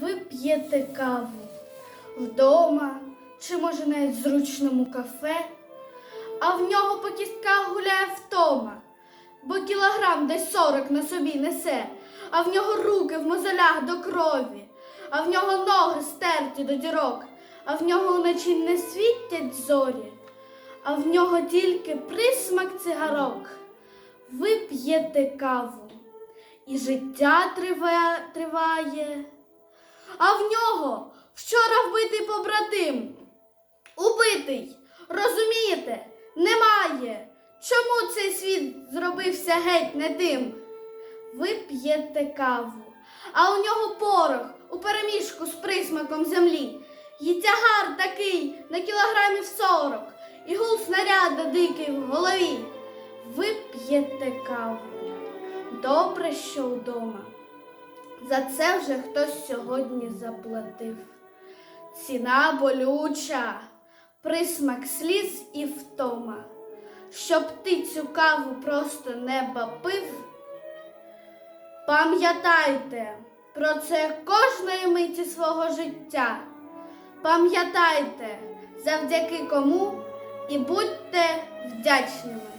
Ви п'єте каву вдома чи, може, навіть в зручному кафе, а в нього по кістках гуляє втома, бо кілограм десь сорок на собі несе, а в нього руки в мозолях до крові, а в нього ноги стерті до дірок, а в нього вночі не світять зорі, а в нього тільки присмак цигарок. Ви п'єте каву, і життя триває, триває. А в нього вчора вбитий побратим. Убитий, розумієте, немає. Чому цей світ зробився геть не тим? Ви п'єте каву, а у нього порох у переміжку з присмаком землі. І тягар такий на кілограмів сорок, і гул снаряда дикий в голові. Ви п'єте каву. Добре, що вдома. За це вже хтось сьогодні заплатив. Ціна болюча, присмак сліз і втома. Щоб ти цю каву просто не бапив. Пам'ятайте про це кожної миті свого життя. Пам'ятайте, завдяки кому і будьте вдячними.